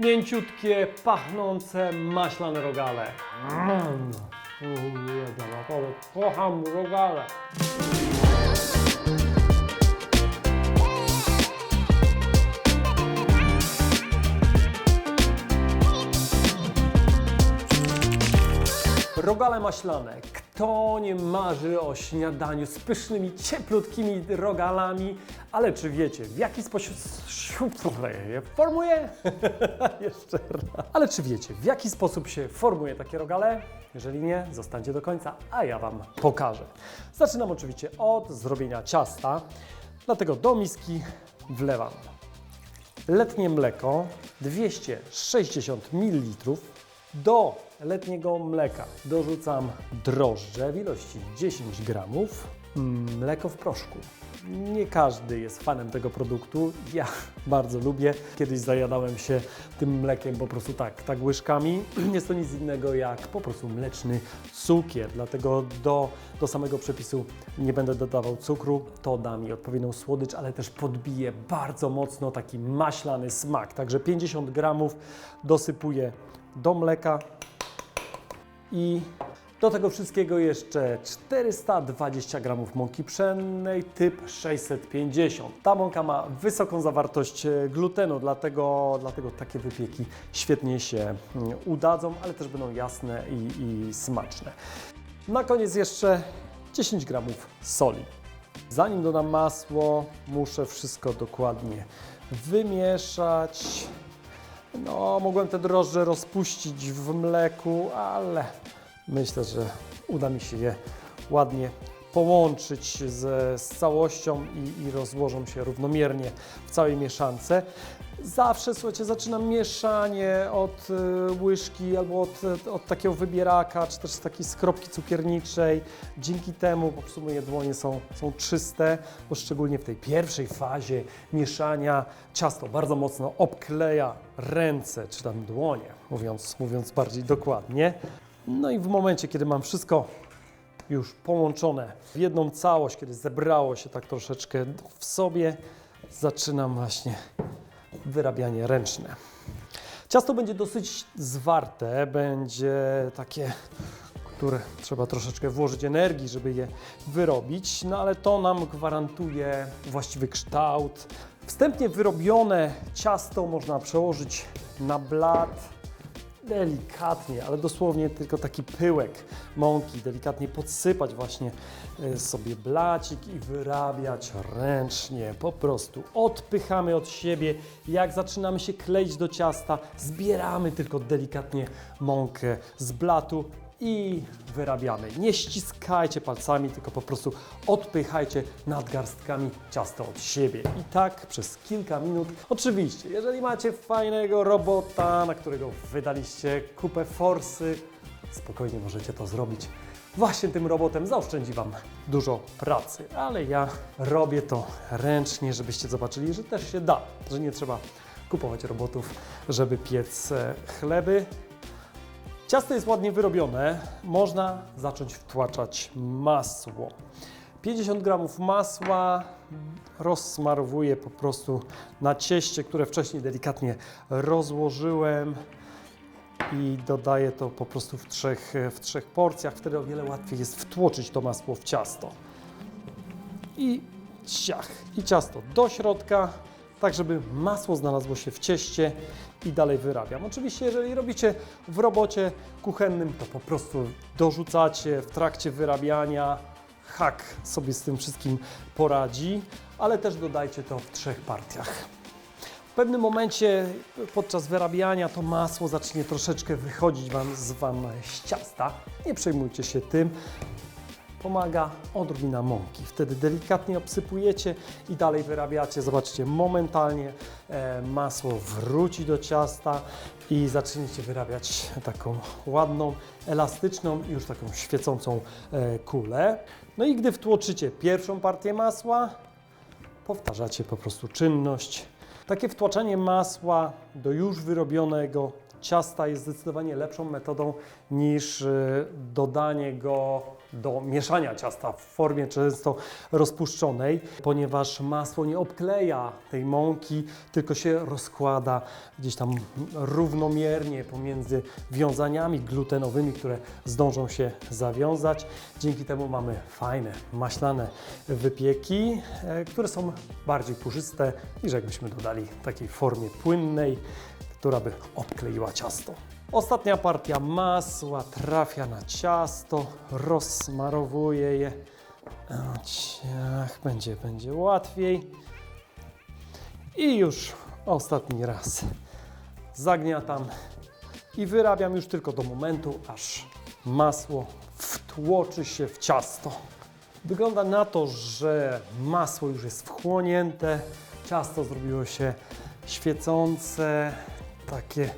Mięciutkie, pachnące, maślane rogale. Mm. Kocham rogale. Rogale maślane. Kto nie marzy o śniadaniu z pysznymi, cieplutkimi rogalami? Ale czy wiecie, w jaki sposób je formuje? Jeszcze raz. Ale czy wiecie, w jaki sposób się formuje takie rogale? Jeżeli nie, zostańcie do końca, a ja Wam pokażę. Zaczynam oczywiście od zrobienia ciasta. Dlatego do miski wlewam letnie mleko 260 ml. Do letniego mleka dorzucam drożdże w ilości 10 gramów, mleko w proszku. Nie każdy jest fanem tego produktu. Ja bardzo lubię. Kiedyś zajadałem się tym mlekiem po prostu tak, tak łyżkami. Jest to nic innego jak po prostu mleczny cukier. Dlatego do, do samego przepisu nie będę dodawał cukru. To da mi odpowiednią słodycz, ale też podbije bardzo mocno taki maślany smak. Także 50 gramów dosypuję do mleka i do tego wszystkiego jeszcze 420 gramów mąki pszennej typ 650. Ta mąka ma wysoką zawartość glutenu, dlatego, dlatego takie wypieki świetnie się mm, udadzą, ale też będą jasne i, i smaczne. Na koniec jeszcze 10 gramów soli. Zanim dodam masło, muszę wszystko dokładnie wymieszać. No, mogłem te drożdże rozpuścić w mleku, ale myślę, że uda mi się je ładnie połączyć z, z całością i, i rozłożą się równomiernie w całej mieszance. Zawsze, słuchajcie, zaczynam mieszanie od y, łyżki albo od, od takiego wybieraka, czy też z takiej skropki cukierniczej. Dzięki temu po prostu moje dłonie są, są czyste, bo szczególnie w tej pierwszej fazie mieszania ciasto bardzo mocno obkleja ręce, czy tam dłonie, mówiąc, mówiąc bardziej dokładnie. No i w momencie, kiedy mam wszystko już połączone w jedną całość, kiedy zebrało się tak troszeczkę w sobie, zaczynam właśnie wyrabianie ręczne. Ciasto będzie dosyć zwarte, będzie takie, które trzeba troszeczkę włożyć energii, żeby je wyrobić, no ale to nam gwarantuje właściwy kształt. Wstępnie wyrobione ciasto można przełożyć na blat, delikatnie, ale dosłownie tylko taki pyłek mąki, delikatnie podsypać właśnie y, sobie blacik i wyrabiać ręcznie. Po prostu odpychamy od siebie. Jak zaczynamy się kleić do ciasta, zbieramy tylko delikatnie mąkę z blatu i wyrabiamy. Nie ściskajcie palcami, tylko po prostu odpychajcie nadgarstkami ciasto od siebie. I tak przez kilka minut. Oczywiście, jeżeli macie fajnego robota, na którego wydaliście kupę forsy, spokojnie możecie to zrobić. Właśnie tym robotem zaoszczędzi Wam dużo pracy, ale ja robię to ręcznie, żebyście zobaczyli, że też się da, że nie trzeba kupować robotów, żeby piec e, chleby. Ciasto jest ładnie wyrobione, można zacząć wtłaczać masło. 50 gramów masła rozsmarowuję po prostu na cieście, które wcześniej delikatnie rozłożyłem i dodaję to po prostu w trzech, w trzech porcjach. Wtedy o wiele łatwiej jest wtłoczyć to masło w ciasto. I ciach, i ciasto do środka, tak żeby masło znalazło się w cieście i dalej wyrabiam. Oczywiście, jeżeli robicie w robocie kuchennym, to po prostu dorzucacie w trakcie wyrabiania. Hak sobie z tym wszystkim poradzi, ale też dodajcie to w trzech partiach. W pewnym momencie podczas wyrabiania to masło zacznie troszeczkę wychodzić wam z, wam z ciasta. Nie przejmujcie się tym. Pomaga odrobina mąki. Wtedy delikatnie obsypujecie i dalej wyrabiacie. Zobaczcie, momentalnie e, masło wróci do ciasta i zaczniecie wyrabiać taką ładną, elastyczną już taką świecącą e, kulę. No i gdy wtłoczycie pierwszą partię masła, powtarzacie po prostu czynność. Takie wtłaczanie masła do już wyrobionego ciasta jest zdecydowanie lepszą metodą niż y, dodanie go do mieszania ciasta w formie często rozpuszczonej, ponieważ masło nie obkleja tej mąki, tylko się rozkłada gdzieś tam równomiernie pomiędzy wiązaniami glutenowymi, które zdążą się zawiązać. Dzięki temu mamy fajne, maślane wypieki, e, które są bardziej puszyste niż jakbyśmy dodali w takiej formie płynnej, która by obkleiła ciasto. Ostatnia partia masła trafia na ciasto, rozsmarowuję je. Ciach, będzie, będzie łatwiej. I już ostatni raz zagniatam i wyrabiam już tylko do momentu, aż masło wtłoczy się w ciasto. Wygląda na to, że masło już jest wchłonięte, ciasto zrobiło się świecące, takie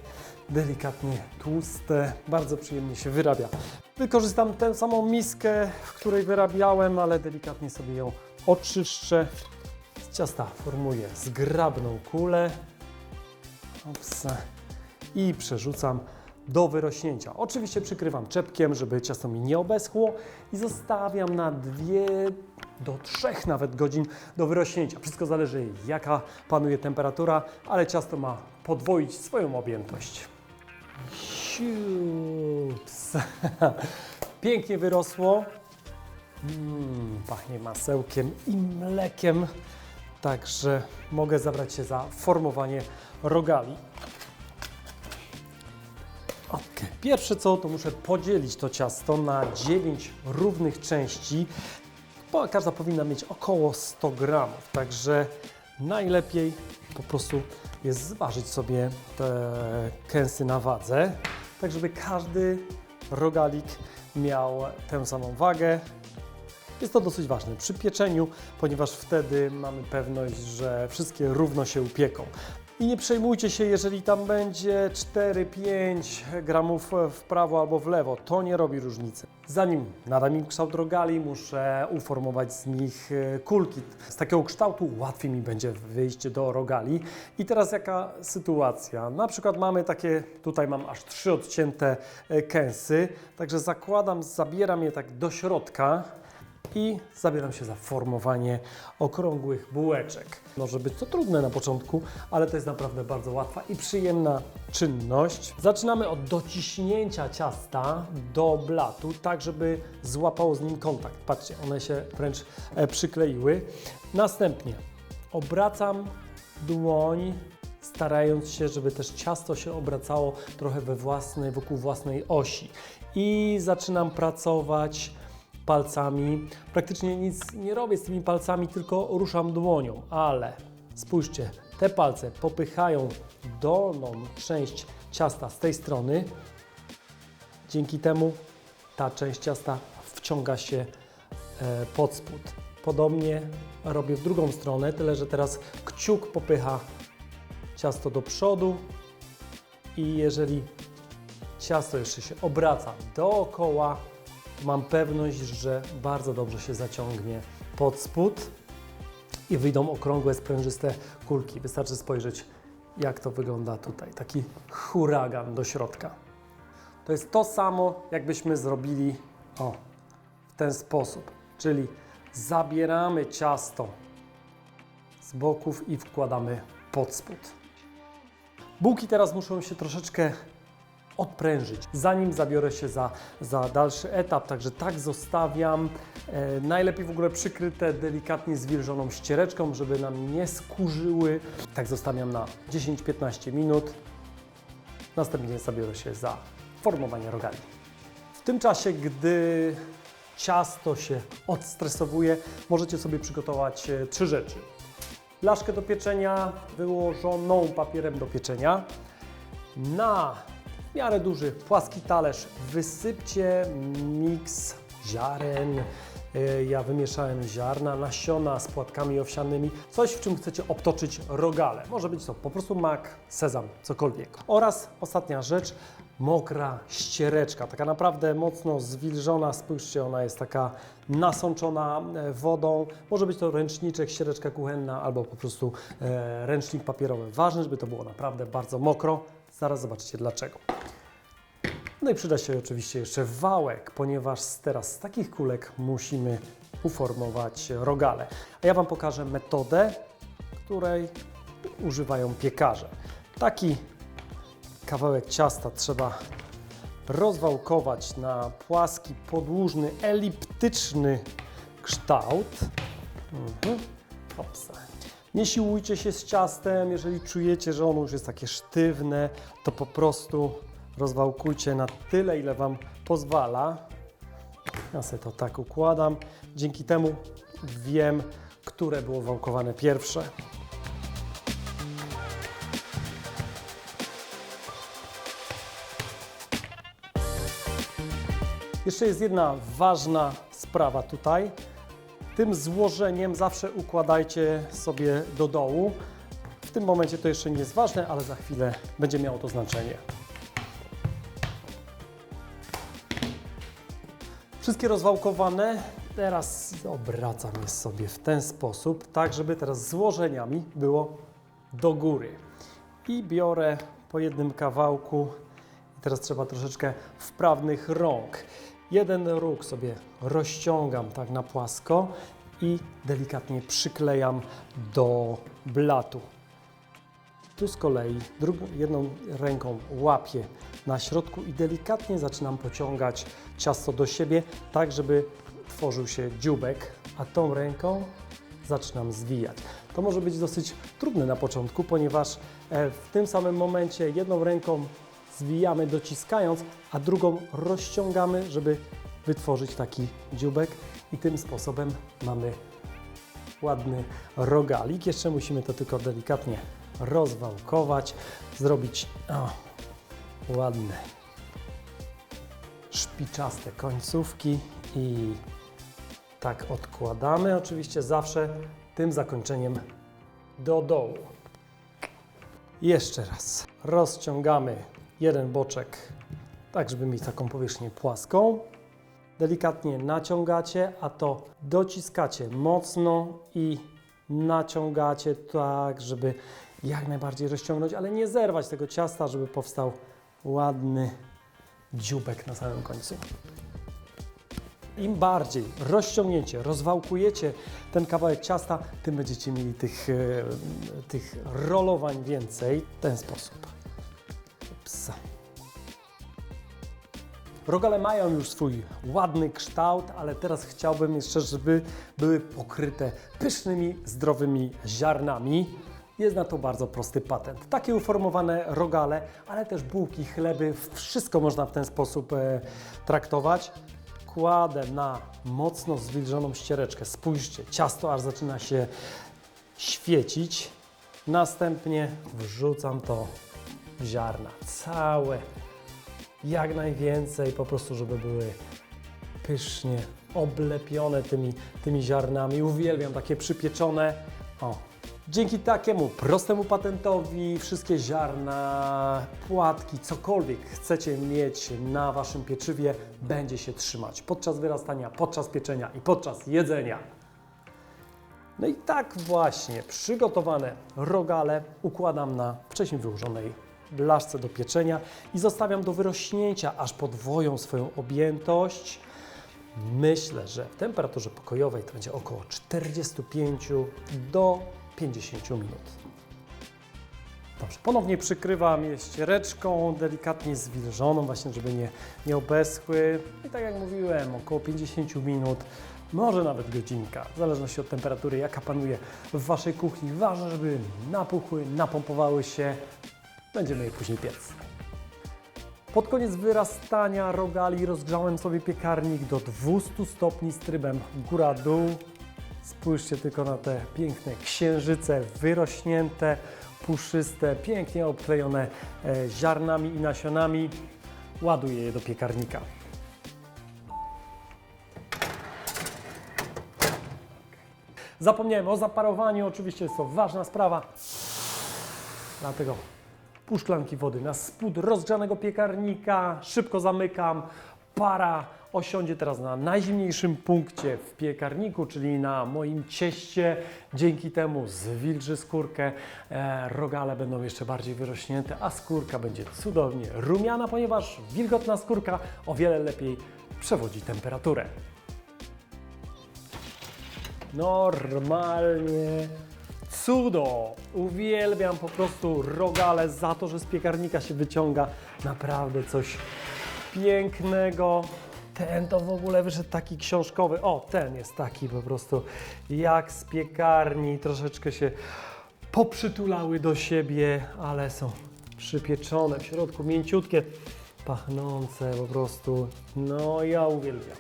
delikatnie tłuste, bardzo przyjemnie się wyrabia. Wykorzystam tę samą miskę, w której wyrabiałem, ale delikatnie sobie ją oczyszczę. Z ciasta formuję zgrabną kulę. Opsa. I przerzucam do wyrośnięcia. Oczywiście przykrywam czepkiem, żeby ciasto mi nie obeschło i zostawiam na dwie do trzech nawet godzin do wyrośnięcia. Wszystko zależy jaka panuje temperatura, ale ciasto ma podwoić swoją objętość. Siups. Pięknie wyrosło. Mm, pachnie masełkiem i mlekiem. Także mogę zabrać się za formowanie rogali. Ok, pierwsze co, to muszę podzielić to ciasto na 9 równych części, każda powinna mieć około 100 gramów, także najlepiej po prostu jest zważyć sobie te kęsy na wadze, tak żeby każdy rogalik miał tę samą wagę. Jest to dosyć ważne przy pieczeniu, ponieważ wtedy mamy pewność, że wszystkie równo się upieką. I nie przejmujcie się, jeżeli tam będzie 4-5 gramów w prawo albo w lewo. To nie robi różnicy. Zanim nadam im kształt rogali, muszę uformować z nich e, kulki. Z takiego kształtu łatwiej mi będzie wyjść do rogali. I teraz jaka sytuacja? Na przykład mamy takie, tutaj mam aż trzy odcięte e, kęsy, także zakładam, zabieram je tak do środka i zabieram się za formowanie okrągłych bułeczek. Może być to trudne na początku, ale to jest naprawdę bardzo łatwa i przyjemna czynność. Zaczynamy od dociśnięcia ciasta do blatu, tak żeby złapało z nim kontakt. Patrzcie, one się wręcz e, przykleiły. Następnie obracam dłoń starając się, żeby też ciasto się obracało trochę we własnej, wokół własnej osi. I zaczynam pracować palcami. Praktycznie nic nie robię z tymi palcami, tylko ruszam dłonią, ale spójrzcie, te palce popychają dolną część ciasta z tej strony. Dzięki temu ta część ciasta wciąga się e, pod spód. Podobnie robię w drugą stronę, tyle że teraz kciuk popycha ciasto do przodu i jeżeli ciasto jeszcze się obraca dookoła, mam pewność, że bardzo dobrze się zaciągnie pod spód i wyjdą okrągłe, sprężyste kulki. Wystarczy spojrzeć, jak to wygląda tutaj. Taki huragan do środka. To jest to samo, jakbyśmy zrobili o, w ten sposób. Czyli zabieramy ciasto z boków i wkładamy pod spód. Bułki teraz muszą się troszeczkę odprężyć, zanim zabiorę się za, za dalszy etap. Także tak zostawiam. E, najlepiej w ogóle przykryte delikatnie zwilżoną ściereczką, żeby nam nie skurzyły. Tak zostawiam na 10-15 minut. Następnie zabiorę się za formowanie rogali. W tym czasie, gdy ciasto się odstresowuje, możecie sobie przygotować e, trzy rzeczy. Blaszkę do pieczenia wyłożoną papierem do pieczenia. Na miarę duży, płaski talerz wysypcie miks ziaren. E, Ja wymieszałem ziarna, nasiona z płatkami owsianymi, coś w czym chcecie obtoczyć rogale. Może być to po prostu mak, sezam, cokolwiek. Oraz ostatnia rzecz, mokra ściereczka, taka naprawdę mocno zwilżona. Spójrzcie, ona jest taka nasączona e, wodą. Może być to ręczniczek, ściereczka kuchenna albo po prostu e, ręcznik papierowy. Ważne, żeby to było naprawdę bardzo mokro. Zaraz zobaczycie dlaczego. No i przyda się oczywiście jeszcze wałek, ponieważ teraz z takich kulek musimy uformować rogale. A ja Wam pokażę metodę, której używają piekarze. Taki kawałek ciasta trzeba rozwałkować na płaski, podłużny, eliptyczny kształt. Mhm. Hopsa. Nie siłujcie się z ciastem, jeżeli czujecie, że ono już jest takie sztywne, to po prostu rozwałkujcie na tyle, ile Wam pozwala. Ja sobie to tak układam. Dzięki temu wiem, które było wałkowane pierwsze. Jeszcze jest jedna ważna sprawa tutaj. Tym złożeniem zawsze układajcie sobie do dołu. W tym momencie to jeszcze nie jest ważne, ale za chwilę będzie miało to znaczenie. Wszystkie rozwałkowane. Teraz obracam je sobie w ten sposób, tak żeby teraz złożeniami było do góry. I biorę po jednym kawałku. Teraz trzeba troszeczkę wprawnych rąk. Jeden róg sobie rozciągam tak na płasko i delikatnie przyklejam do blatu. Tu z kolei drugą, jedną ręką łapię na środku i delikatnie zaczynam pociągać ciasto do siebie, tak żeby tworzył się dziubek, a tą ręką zaczynam zwijać. To może być dosyć trudne na początku, ponieważ e, w tym samym momencie jedną ręką zwijamy dociskając, a drugą rozciągamy, żeby wytworzyć taki dziubek i tym sposobem mamy ładny rogalik. Jeszcze musimy to tylko delikatnie rozwałkować, zrobić o, ładne szpiczaste końcówki i tak odkładamy. Oczywiście zawsze tym zakończeniem do dołu. Jeszcze raz rozciągamy jeden boczek, tak żeby mieć taką powierzchnię płaską. Delikatnie naciągacie, a to dociskacie mocno i naciągacie tak, żeby jak najbardziej rozciągnąć, ale nie zerwać tego ciasta, żeby powstał ładny dziubek na samym końcu. Im bardziej rozciągnięcie, rozwałkujecie ten kawałek ciasta, tym będziecie mieli tych, e, tych rolowań więcej w ten sposób. Ups. Rogale mają już swój ładny kształt, ale teraz chciałbym jeszcze, żeby były pokryte pysznymi, zdrowymi ziarnami. Jest na to bardzo prosty patent. Takie uformowane rogale, ale też bułki, chleby, wszystko można w ten sposób e, traktować. Kładę na mocno zwilżoną ściereczkę. Spójrzcie, ciasto aż zaczyna się świecić. Następnie wrzucam to ziarna. Całe, jak najwięcej, po prostu, żeby były pysznie oblepione tymi, tymi ziarnami. Uwielbiam takie przypieczone. O, dzięki takiemu prostemu patentowi wszystkie ziarna, płatki, cokolwiek chcecie mieć na waszym pieczywie, będzie się trzymać podczas wyrastania, podczas pieczenia i podczas jedzenia. No i tak właśnie przygotowane rogale układam na wcześniej wyłożonej blaszce do pieczenia i zostawiam do wyrośnięcia, aż podwoją swoją objętość. Myślę, że w temperaturze pokojowej to będzie około 45 do 50 minut. Dobrze, ponownie przykrywam je ściereczką, delikatnie zwilżoną, właśnie żeby nie, nie obeschły. I tak jak mówiłem, około 50 minut, może nawet godzinka, w zależności od temperatury, jaka panuje w Waszej kuchni. Ważne, żeby napuchły, napompowały się. Będziemy je później piec. Pod koniec wyrastania rogali rozgrzałem sobie piekarnik do 200 stopni z trybem góra-dół. Spójrzcie tylko na te piękne księżyce, wyrośnięte, puszyste, pięknie obklejone e, ziarnami i nasionami. Ładuję je do piekarnika. Zapomniałem o zaparowaniu, oczywiście jest to ważna sprawa. Dlatego pół szklanki wody na spód rozgrzanego piekarnika, szybko zamykam, para osiądzie teraz na najzimniejszym punkcie w piekarniku, czyli na moim cieście. Dzięki temu zwilży skórkę, e, rogale będą jeszcze bardziej wyrośnięte, a skórka będzie cudownie rumiana, ponieważ wilgotna skórka o wiele lepiej przewodzi temperaturę. Normalnie cudo! Uwielbiam po prostu rogale za to, że z piekarnika się wyciąga naprawdę coś pięknego. Ten to w ogóle wyszedł taki książkowy. O, ten jest taki po prostu jak z piekarni. Troszeczkę się poprzytulały do siebie, ale są przypieczone w środku, mięciutkie, pachnące po prostu. No, ja uwielbiam.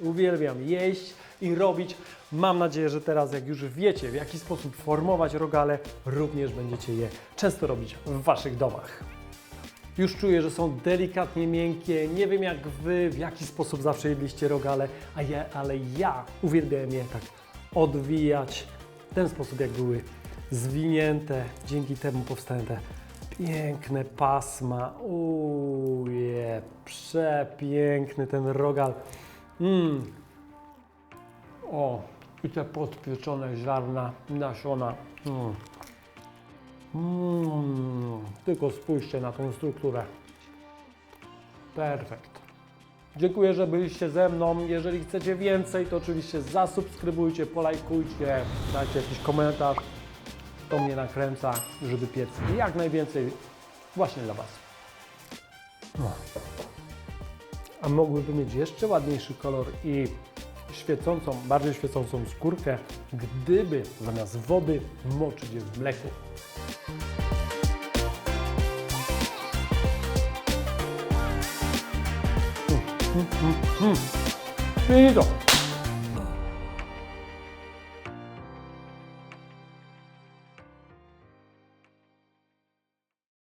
Uwielbiam jeść i robić. Mam nadzieję, że teraz, jak już wiecie, w jaki sposób formować rogale, również będziecie je często robić w Waszych domach. Już czuję, że są delikatnie miękkie. Nie wiem jak Wy, w jaki sposób zawsze jedliście rogale, a ja, ale ja uwielbiałem je tak odwijać w ten sposób, jak były zwinięte. Dzięki temu powstają te piękne pasma. Uje, przepiękny ten rogal. Mm. O, i te podpieczone ziarna, nasiona. Mm. Mm, tylko spójrzcie na tą strukturę. Perfekt. Dziękuję, że byliście ze mną. Jeżeli chcecie więcej, to oczywiście zasubskrybujcie, polajkujcie, dajcie jakiś komentarz. To mnie nakręca, żeby piec jak najwięcej właśnie dla Was. No. A mogłyby mieć jeszcze ładniejszy kolor i świecącą, bardziej świecącą skórkę, gdyby zamiast wody moczyć je w mleku. Finito!